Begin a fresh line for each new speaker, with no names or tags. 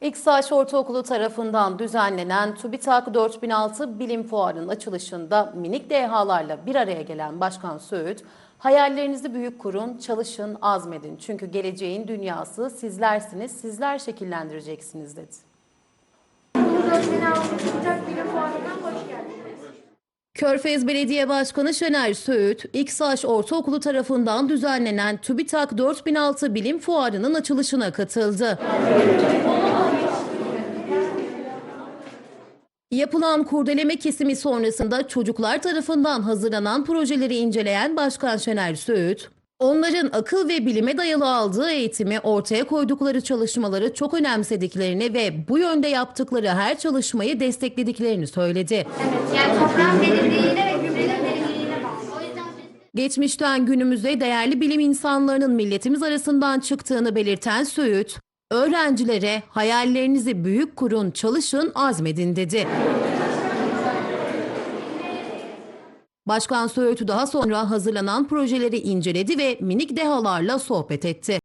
İksaç Ortaokulu tarafından düzenlenen TÜBİTAK 4006 Bilim Fuarı'nın açılışında minik dehalarla bir araya gelen Başkan Söğüt, hayallerinizi büyük kurun, çalışın, azmedin. Çünkü geleceğin dünyası sizlersiniz, sizler şekillendireceksiniz dedi. Körfez Belediye Başkanı Şener Söğüt, İksaç Ortaokulu tarafından düzenlenen TÜBİTAK 4006 Bilim Fuarı'nın açılışına katıldı. Yapılan kurdeleme kesimi sonrasında çocuklar tarafından hazırlanan projeleri inceleyen Başkan Şener Söğüt, onların akıl ve bilime dayalı aldığı eğitimi ortaya koydukları çalışmaları çok önemsediklerini ve bu yönde yaptıkları her çalışmayı desteklediklerini söyledi.
Evet, yani toprağın verimliliğine ve gübrenin verimliliğine bağlı. O yüzden biz
Geçmişten günümüze değerli bilim insanlarının milletimiz arasından çıktığını belirten Söğüt, öğrencilere hayallerinizi büyük kurun, çalışın, azmedin dedi. Başkan Söğüt daha sonra hazırlanan projeleri inceledi ve minik dehalarla sohbet etti.